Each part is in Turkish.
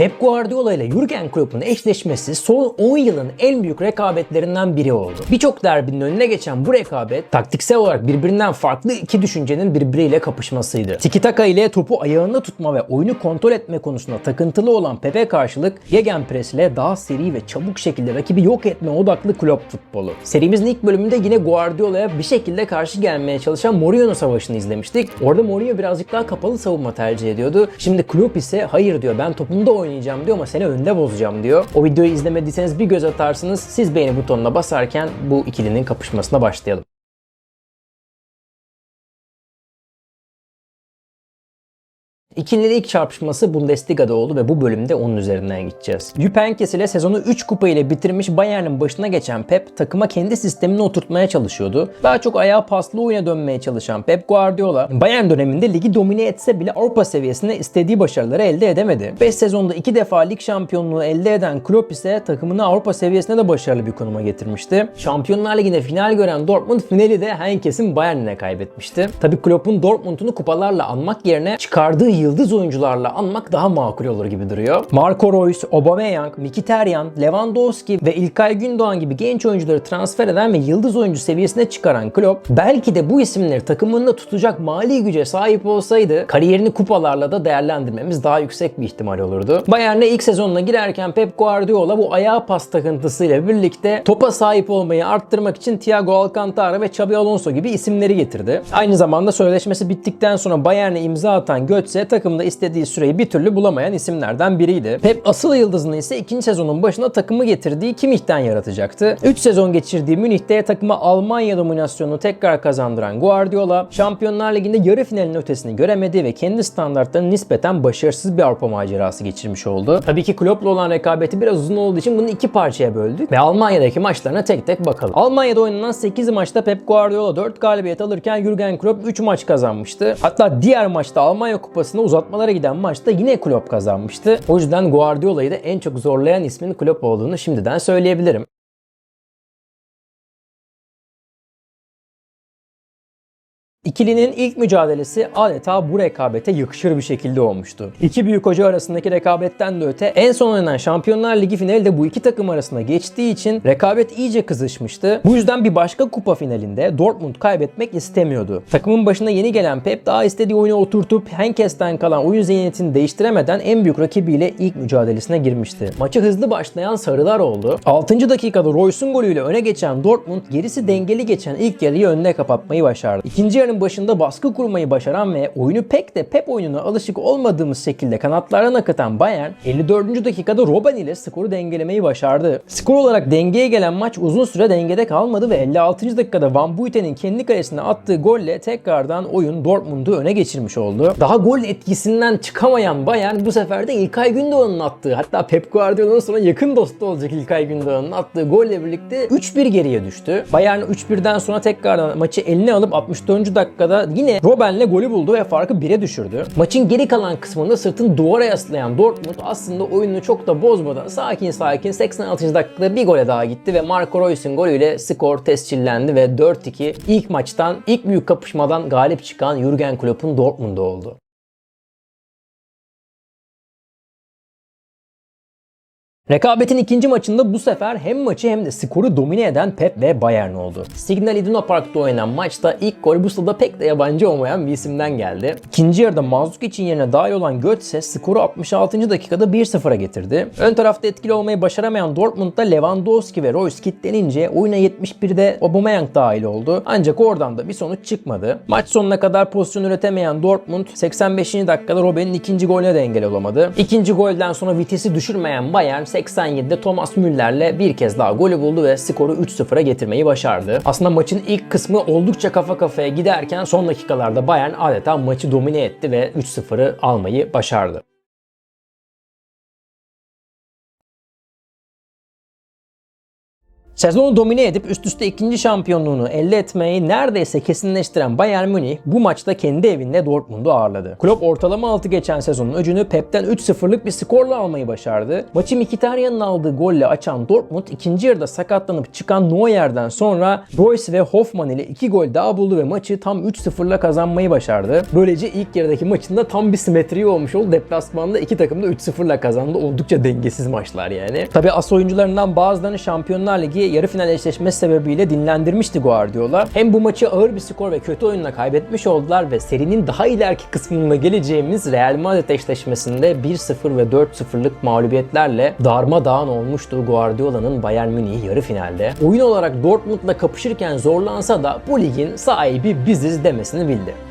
Pep Guardiola ile Jurgen Klopp'un eşleşmesi son 10 yılın en büyük rekabetlerinden biri oldu. Birçok derbinin önüne geçen bu rekabet taktiksel olarak birbirinden farklı iki düşüncenin birbiriyle kapışmasıydı. Tiki taka ile topu ayağında tutma ve oyunu kontrol etme konusunda takıntılı olan Pep'e karşılık Gegenpress ile daha seri ve çabuk şekilde rakibi yok etme odaklı Klopp futbolu. Serimizin ilk bölümünde yine Guardiola'ya bir şekilde karşı gelmeye çalışan Mourinho savaşını izlemiştik. Orada Mourinho birazcık daha kapalı savunma tercih ediyordu. Şimdi Klopp ise hayır diyor ben topunda oynayacağım diyor ama seni önde bozacağım diyor. O videoyu izlemediyseniz bir göz atarsınız. Siz beğeni butonuna basarken bu ikilinin kapışmasına başlayalım. İkililerin ilk çarpışması Bundesliga'da oldu ve bu bölümde onun üzerinden gideceğiz. Jupp Heynckes ile sezonu 3 kupa ile bitirmiş Bayern'in başına geçen Pep takıma kendi sistemini oturtmaya çalışıyordu. Daha çok ayağa paslı oyuna dönmeye çalışan Pep Guardiola Bayern döneminde ligi domine etse bile Avrupa seviyesinde istediği başarıları elde edemedi. 5 sezonda 2 defa lig şampiyonluğu elde eden Klopp ise takımını Avrupa seviyesinde de başarılı bir konuma getirmişti. Şampiyonlar Ligi'nde final gören Dortmund finali de Heinkes'in Bayern'ine kaybetmişti. Tabi Klopp'un Dortmund'unu kupalarla anmak yerine çıkardığı yıldız oyuncularla anmak daha makul olur gibi duruyor. Marco Reus, Aubameyang, Mkhitaryan, Lewandowski ve İlkay Gündoğan gibi genç oyuncuları transfer eden ve yıldız oyuncu seviyesine çıkaran Klopp belki de bu isimleri takımında tutacak mali güce sahip olsaydı kariyerini kupalarla da değerlendirmemiz daha yüksek bir ihtimal olurdu. Bayern'e ilk sezonuna girerken Pep Guardiola bu ayağa pas takıntısıyla birlikte topa sahip olmayı arttırmak için Thiago Alcantara ve Xabi Alonso gibi isimleri getirdi. Aynı zamanda sözleşmesi bittikten sonra Bayern'e imza atan Götze takımda istediği süreyi bir türlü bulamayan isimlerden biriydi. Pep asıl yıldızını ise ikinci sezonun başına takımı getirdiği Kimmich'ten yaratacaktı. 3 sezon geçirdiği Münih'te takıma Almanya dominasyonunu tekrar kazandıran Guardiola, Şampiyonlar Ligi'nde yarı finalin ötesini göremedi ve kendi standartlarına nispeten başarısız bir Avrupa macerası geçirmiş oldu. Tabii ki Klopp'la olan rekabeti biraz uzun olduğu için bunu iki parçaya böldük ve Almanya'daki maçlarına tek tek bakalım. Almanya'da oynanan 8 maçta Pep Guardiola 4 galibiyet alırken Jurgen Klopp 3 maç kazanmıştı. Hatta diğer maçta Almanya Kupası'nda uzatmalara giden maçta yine Klopp kazanmıştı. O yüzden Guardiola'yı da en çok zorlayan ismin Klopp olduğunu şimdiden söyleyebilirim. İkilinin ilk mücadelesi adeta bu rekabete yakışır bir şekilde olmuştu. İki büyük hoca arasındaki rekabetten de öte en son oynanan Şampiyonlar Ligi finali de bu iki takım arasında geçtiği için rekabet iyice kızışmıştı. Bu yüzden bir başka kupa finalinde Dortmund kaybetmek istemiyordu. Takımın başına yeni gelen Pep daha istediği oyunu oturtup Henkes'ten kalan oyun zihniyetini değiştiremeden en büyük rakibiyle ilk mücadelesine girmişti. Maçı hızlı başlayan sarılar oldu. 6. dakikada Royce'un golüyle öne geçen Dortmund gerisi dengeli geçen ilk yarıyı önüne kapatmayı başardı. İkinci yarının başında baskı kurmayı başaran ve oyunu pek de Pep oyununa alışık olmadığımız şekilde kanatlardan akıtan Bayern 54. dakikada Robben ile skoru dengelemeyi başardı. Skor olarak dengeye gelen maç uzun süre dengede kalmadı ve 56. dakikada Van Buiten'in kendi kalesine attığı golle tekrardan oyun Dortmund'u öne geçirmiş oldu. Daha gol etkisinden çıkamayan Bayern bu sefer de İlkay Gündoğan'ın attığı hatta Pep Guardiola'nın sonra yakın dostu olacak İlkay Gündoğan'ın attığı golle birlikte 3-1 geriye düştü. Bayern 3-1'den sonra tekrardan maçı eline alıp 64. dakikada yine Robben'le golü buldu ve farkı 1'e düşürdü. Maçın geri kalan kısmında sırtını duvara yaslayan Dortmund aslında oyununu çok da bozmadan sakin sakin 86. dakikada bir gole daha gitti ve Marco Reus'un golüyle skor tescillendi ve 4-2 ilk maçtan ilk büyük kapışmadan galip çıkan Jurgen Klopp'un Dortmund'u oldu. Rekabetin ikinci maçında bu sefer hem maçı hem de skoru domine eden Pep ve Bayern oldu. Signal Iduna Park'ta oynanan maçta ilk gol bu sırada pek de yabancı olmayan bir isimden geldi. İkinci yarıda Mandzukic yerine dahil olan Götze skoru 66. dakikada 1-0'a getirdi. Ön tarafta etkili olmayı başaramayan Dortmund'da Lewandowski ve Royce kitlenince oyuna 71'de Aubameyang dahil oldu. Ancak oradan da bir sonuç çıkmadı. Maç sonuna kadar pozisyon üretemeyen Dortmund 85. dakikada Robben'in ikinci golüne de engel olamadı. İkinci golden sonra vitesi düşürmeyen Bayern 87'de Thomas Müller'le bir kez daha golü buldu ve skoru 3-0'a getirmeyi başardı. Aslında maçın ilk kısmı oldukça kafa kafaya giderken son dakikalarda Bayern adeta maçı domine etti ve 3-0'ı almayı başardı. Sezonu domine edip üst üste ikinci şampiyonluğunu elde etmeyi neredeyse kesinleştiren Bayern Münih bu maçta kendi evinde Dortmund'u ağırladı. Klopp ortalama altı geçen sezonun öcünü Pep'ten 3-0'lık bir skorla almayı başardı. Maçı Mkhitaryan'ın aldığı golle açan Dortmund ikinci yarıda sakatlanıp çıkan Neuer'den sonra Royce ve Hoffman ile iki gol daha buldu ve maçı tam 3-0'la kazanmayı başardı. Böylece ilk yarıdaki maçında tam bir simetri olmuş oldu. Deplasmanda iki takım da 3-0'la kazandı. Oldukça dengesiz maçlar yani. Tabi as oyuncularından bazılarını Şampiyonlar Ligi yarı final eşleşmesi sebebiyle dinlendirmişti Guardiola. Hem bu maçı ağır bir skor ve kötü oyunla kaybetmiş oldular ve serinin daha ileriki kısmında geleceğimiz Real Madrid eşleşmesinde 1-0 ve 4-0'lık mağlubiyetlerle darmadağın olmuştu Guardiola'nın Bayern Münih yarı finalde. Oyun olarak Dortmund'la kapışırken zorlansa da bu ligin sahibi biziz demesini bildi.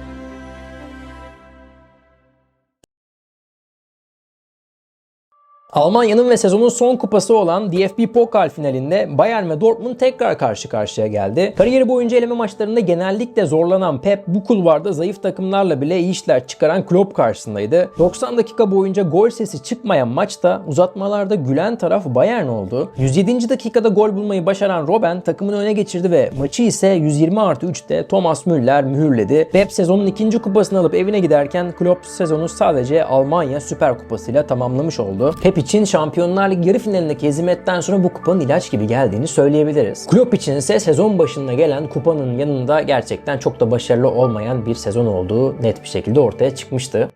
Almanya'nın ve sezonun son kupası olan DFB Pokal finalinde Bayern ve Dortmund tekrar karşı karşıya geldi. Kariyeri boyunca eleme maçlarında genellikle zorlanan Pep bu kulvarda zayıf takımlarla bile iyi işler çıkaran Klopp karşısındaydı. 90 dakika boyunca gol sesi çıkmayan maçta uzatmalarda gülen taraf Bayern oldu. 107. dakikada gol bulmayı başaran Robben takımını öne geçirdi ve maçı ise 120 artı 3'te Thomas Müller mühürledi. Pep sezonun ikinci kupasını alıp evine giderken Klopp sezonu sadece Almanya Süper Kupası'yla tamamlamış oldu. Pep için Şampiyonlar Ligi yarı finalindeki hezimetten sonra bu kupanın ilaç gibi geldiğini söyleyebiliriz. Klopp için ise sezon başında gelen kupanın yanında gerçekten çok da başarılı olmayan bir sezon olduğu net bir şekilde ortaya çıkmıştı.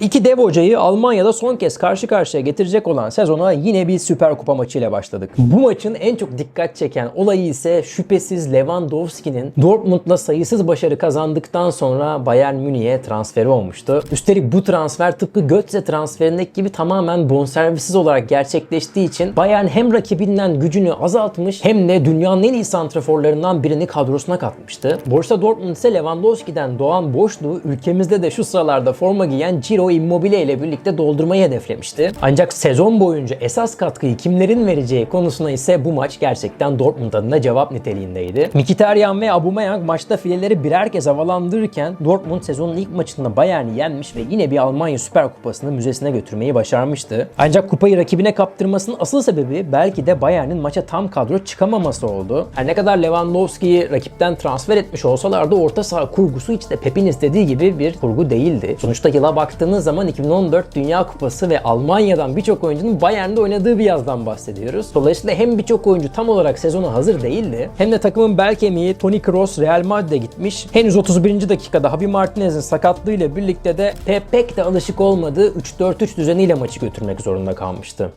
İki dev hocayı Almanya'da son kez karşı karşıya getirecek olan sezona yine bir Süper Kupa maçıyla başladık. Bu maçın en çok dikkat çeken olayı ise şüphesiz Lewandowski'nin Dortmund'la sayısız başarı kazandıktan sonra Bayern Münih'e transferi olmuştu. Üstelik bu transfer tıpkı Götze transferindeki gibi tamamen bonservisiz olarak gerçekleştiği için Bayern hem rakibinden gücünü azaltmış hem de dünyanın en iyi santraforlarından birini kadrosuna katmıştı. Borussia Dortmund ise Lewandowski'den doğan boşluğu ülkemizde de şu sıralarda forma giyen Ciro Immobile ile birlikte doldurmayı hedeflemişti. Ancak sezon boyunca esas katkıyı kimlerin vereceği konusuna ise bu maç gerçekten Dortmund adına cevap niteliğindeydi. Mkhitaryan ve Aubameyang maçta fileleri birer kez havalandırırken Dortmund sezonun ilk maçında Bayern'i yenmiş ve yine bir Almanya Süper Kupası'nı müzesine götürmeyi başarmıştı. Ancak kupayı rakibine kaptırmasının asıl sebebi belki de Bayern'in maça tam kadro çıkamaması oldu. Her ne kadar Lewandowski'yi rakipten transfer etmiş olsalar da orta saha kurgusu hiç de Pep'in istediği gibi bir kurgu değildi. Sonuçta yıla baktığınız zaman 2014 Dünya Kupası ve Almanya'dan birçok oyuncunun Bayern'de oynadığı bir yazdan bahsediyoruz. Dolayısıyla hem birçok oyuncu tam olarak sezona hazır değildi hem de takımın bel kemiği Toni Kroos Real Madrid'e gitmiş. Henüz 31. dakikada Javi Martinez'in sakatlığıyla birlikte de pek de alışık olmadığı 3-4-3 düzeniyle maçı götürmek zorunda kalmıştı.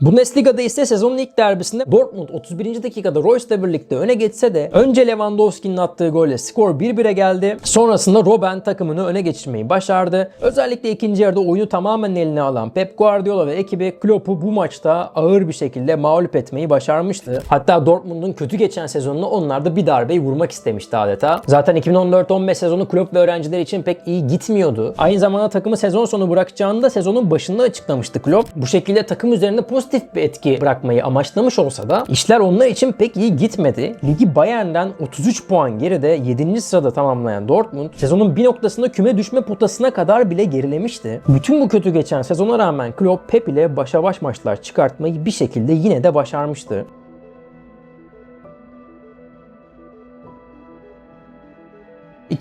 Bundesliga'da ise sezonun ilk derbisinde Dortmund 31. dakikada Royce'la birlikte öne geçse de önce Lewandowski'nin attığı golle skor 1-1'e geldi. Sonrasında Robben takımını öne geçirmeyi başardı. Özellikle ikinci yarıda oyunu tamamen eline alan Pep Guardiola ve ekibi Klopp'u bu maçta ağır bir şekilde mağlup etmeyi başarmıştı. Hatta Dortmund'un kötü geçen sezonunu onlar da bir darbeyi vurmak istemişti adeta. Zaten 2014-15 sezonu Klopp ve öğrenciler için pek iyi gitmiyordu. Aynı zamanda takımı sezon sonu bırakacağını da sezonun başında açıklamıştı Klopp. Bu şekilde takım üzerinde pozitif bir etki bırakmayı amaçlamış olsa da işler onlar için pek iyi gitmedi. Ligi Bayern'den 33 puan geride 7. sırada tamamlayan Dortmund sezonun bir noktasında küme düşme potasına kadar bile gerilemişti. Bütün bu kötü geçen sezona rağmen Klopp Pep ile başa baş maçlar çıkartmayı bir şekilde yine de başarmıştı.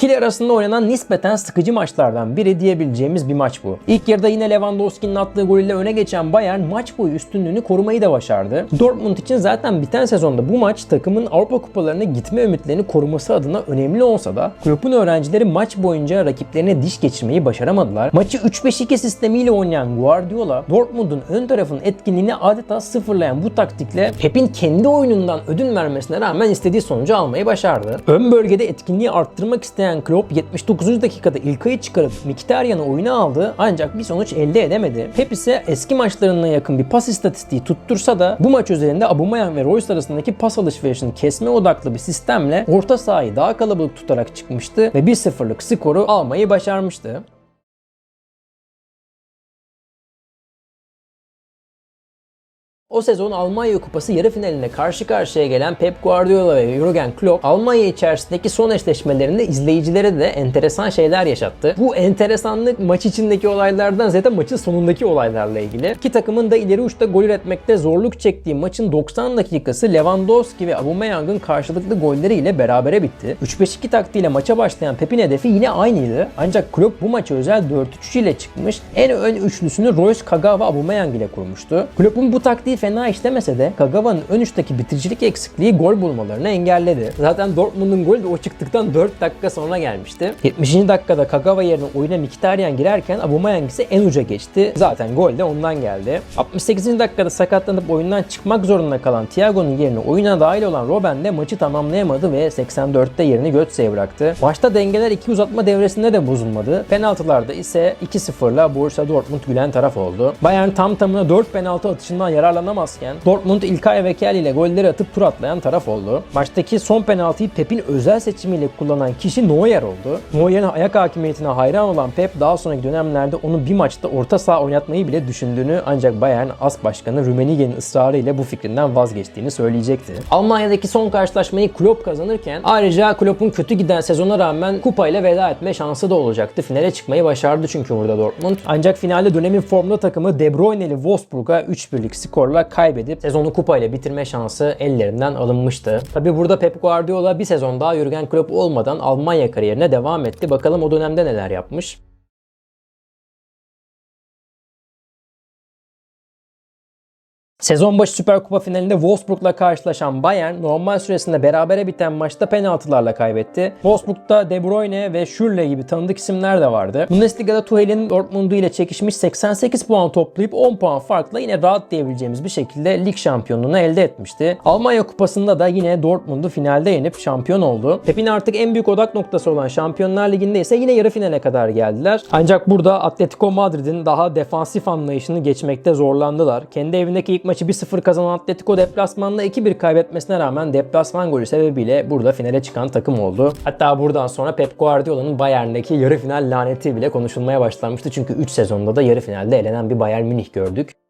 İkili arasında oynanan nispeten sıkıcı maçlardan biri diyebileceğimiz bir maç bu. İlk yarıda yine Lewandowski'nin attığı golle öne geçen Bayern maç boyu üstünlüğünü korumayı da başardı. Dortmund için zaten biten sezonda bu maç takımın Avrupa kupalarına gitme ümitlerini koruması adına önemli olsa da Klopp'un öğrencileri maç boyunca rakiplerine diş geçirmeyi başaramadılar. Maçı 3-5-2 sistemiyle oynayan Guardiola, Dortmund'un ön tarafın etkinliğini adeta sıfırlayan bu taktikle Pep'in kendi oyunundan ödün vermesine rağmen istediği sonucu almayı başardı. Ön bölgede etkinliği arttırmak isteyen Klopp 79. dakikada İlkay'ı çıkarıp Mkhitaryan'ı oyuna aldı ancak bir sonuç elde edemedi. Pep ise eski maçlarına yakın bir pas istatistiği tuttursa da bu maç üzerinde Aubameyang ve Royce arasındaki pas alışverişini kesme odaklı bir sistemle orta sahayı daha kalabalık tutarak çıkmıştı ve 1-0'lık skoru almayı başarmıştı. O sezon Almanya Kupası yarı finaline karşı karşıya gelen Pep Guardiola ve Jurgen Klopp Almanya içerisindeki son eşleşmelerinde izleyicilere de enteresan şeyler yaşattı. Bu enteresanlık maç içindeki olaylardan ziyade maçın sonundaki olaylarla ilgili. İki takımın da ileri uçta gol üretmekte zorluk çektiği maçın 90 dakikası Lewandowski ve Aubameyang'ın karşılıklı golleriyle berabere bitti. 3-5-2 taktiğiyle maça başlayan Pep'in hedefi yine aynıydı. Ancak Klopp bu maçı özel 4-3 ile çıkmış. En ön üçlüsünü Royce, Kagawa, Aubameyang ile kurmuştu. Klopp'un bu taktiği fena işlemese de Kagawa'nın ön üçteki bitiricilik eksikliği gol bulmalarını engelledi. Zaten Dortmund'un golü de o çıktıktan 4 dakika sonra gelmişti. 70. dakikada Kagawa yerine oyuna Mkhitaryan girerken Aubameyang ise en uca geçti. Zaten gol de ondan geldi. 68. dakikada sakatlanıp oyundan çıkmak zorunda kalan Thiago'nun yerine oyuna dahil olan Robben de maçı tamamlayamadı ve 84'te yerini Götze'ye bıraktı. Başta dengeler iki uzatma devresinde de bozulmadı. Penaltılarda ise 2-0'la Borussia Dortmund gülen taraf oldu. Bayern tam tamına 4 penaltı atışından yararlanamazken Dortmund İlkay ve Kel ile golleri atıp tur atlayan taraf oldu. Maçtaki son penaltıyı Pep'in özel seçimiyle kullanan kişi Neuer oldu. Neuer'in ayak hakimiyetine hayran olan Pep daha sonraki dönemlerde onu bir maçta orta saha oynatmayı bile düşündüğünü ancak Bayern As Başkanı Rummenigge'nin ısrarı ile bu fikrinden vazgeçtiğini söyleyecekti. Almanya'daki son karşılaşmayı Klopp kazanırken ayrıca Klopp'un kötü giden sezona rağmen kupayla veda etme şansı da olacaktı. Finale çıkmayı başardı çünkü burada Dortmund. Ancak finalde dönemin formda takımı De Bruyne'li Wolfsburg'a 3-1'lik skorla kaybedip sezonu kupayla bitirme şansı ellerinden alınmıştı. Tabi burada Pep Guardiola bir sezon daha Jurgen Klopp olmadan Almanya kariyerine devam etti. Bakalım o dönemde neler yapmış. Sezon başı Süper Kupa finalinde Wolfsburg'la karşılaşan Bayern normal süresinde berabere biten maçta penaltılarla kaybetti. Wolfsburg'da De Bruyne ve Schürrle gibi tanıdık isimler de vardı. Bundesliga'da Tuchel'in Dortmund'u ile çekişmiş 88 puan toplayıp 10 puan farkla yine rahat diyebileceğimiz bir şekilde lig şampiyonluğunu elde etmişti. Almanya Kupası'nda da yine Dortmund'u finalde yenip şampiyon oldu. Pep'in artık en büyük odak noktası olan Şampiyonlar Ligi'nde ise yine yarı finale kadar geldiler. Ancak burada Atletico Madrid'in daha defansif anlayışını geçmekte zorlandılar. Kendi evindeki ilk maçı 1-0 kazanan Atletico deplasmanda 2-1 kaybetmesine rağmen deplasman golü sebebiyle burada finale çıkan takım oldu. Hatta buradan sonra Pep Guardiola'nın Bayern'deki yarı final laneti bile konuşulmaya başlanmıştı. Çünkü 3 sezonda da yarı finalde elenen bir Bayern Münih gördük.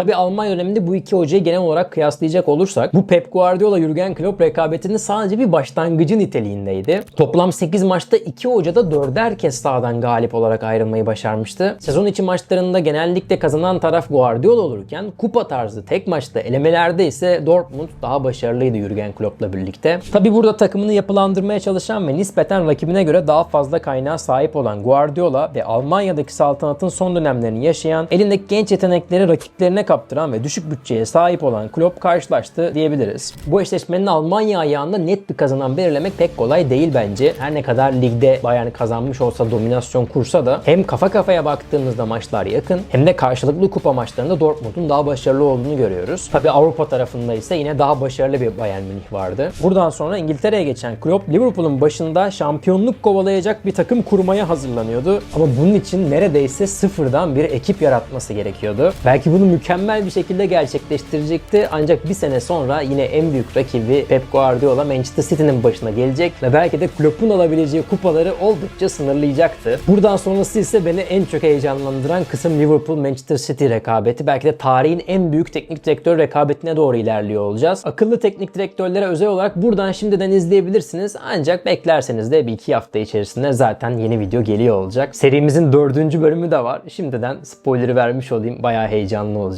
Tabi Almanya döneminde bu iki hocayı genel olarak kıyaslayacak olursak bu Pep Guardiola Jurgen Klopp rekabetinin sadece bir başlangıcı niteliğindeydi. Toplam 8 maçta iki hoca da 4'er kez sahadan galip olarak ayrılmayı başarmıştı. Sezon içi maçlarında genellikle kazanan taraf Guardiola olurken kupa tarzı tek maçta elemelerde ise Dortmund daha başarılıydı Jurgen Klopp'la birlikte. Tabi burada takımını yapılandırmaya çalışan ve nispeten rakibine göre daha fazla kaynağa sahip olan Guardiola ve Almanya'daki saltanatın son dönemlerini yaşayan elindeki genç yetenekleri rakiplerine kaptıran ve düşük bütçeye sahip olan Klopp karşılaştı diyebiliriz. Bu eşleşmenin Almanya ayağında net bir kazanan belirlemek pek kolay değil bence. Her ne kadar ligde Bayern kazanmış olsa dominasyon kursa da hem kafa kafaya baktığımızda maçlar yakın hem de karşılıklı kupa maçlarında Dortmund'un daha başarılı olduğunu görüyoruz. Tabi Avrupa tarafında ise yine daha başarılı bir Bayern Münih vardı. Buradan sonra İngiltere'ye geçen Klopp Liverpool'un başında şampiyonluk kovalayacak bir takım kurmaya hazırlanıyordu. Ama bunun için neredeyse sıfırdan bir ekip yaratması gerekiyordu. Belki bunu mükemmel bir şekilde gerçekleştirecekti. Ancak bir sene sonra yine en büyük rakibi Pep Guardiola Manchester City'nin başına gelecek ve belki de Klopp'un alabileceği kupaları oldukça sınırlayacaktı. Buradan sonrası ise beni en çok heyecanlandıran kısım Liverpool Manchester City rekabeti. Belki de tarihin en büyük teknik direktör rekabetine doğru ilerliyor olacağız. Akıllı teknik direktörlere özel olarak buradan şimdiden izleyebilirsiniz. Ancak beklerseniz de bir iki hafta içerisinde zaten yeni video geliyor olacak. Serimizin dördüncü bölümü de var. Şimdiden spoiler'ı vermiş olayım. Bayağı heyecanlı olacak.